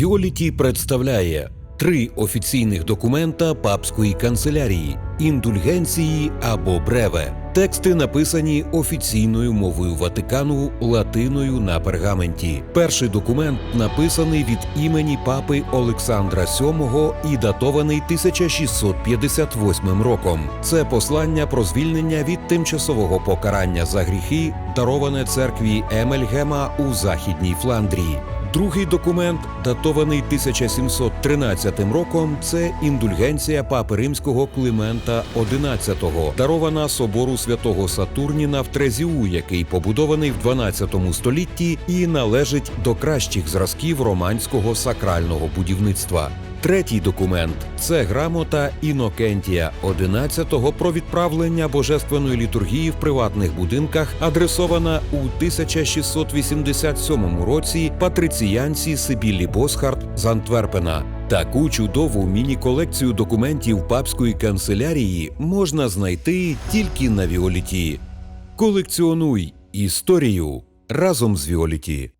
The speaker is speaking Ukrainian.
Віоліті представляє три офіційних документа папської канцелярії, індульгенції або бреве. Тексти написані офіційною мовою Ватикану латиною на пергаменті. Перший документ написаний від імені папи Олександра VII і датований 1658 роком. Це послання про звільнення від тимчасового покарання за гріхи, дароване церкві Емельгема у Західній Фландрії. Другий документ, датований 1713 роком, це індульгенція папи римського Климента XI, дарована собору святого Сатурніна в Трезіу, який побудований в 12 столітті і належить до кращих зразків романського сакрального будівництва. Третій документ це грамота Інокентія XI про відправлення божественної літургії в приватних будинках, адресована у 1687 році патриціянці Сибілі Босхарт з Антверпена. Таку чудову міні-колекцію документів папської канцелярії можна знайти тільки на Віоліті. Колекціонуй історію разом з Віоліті.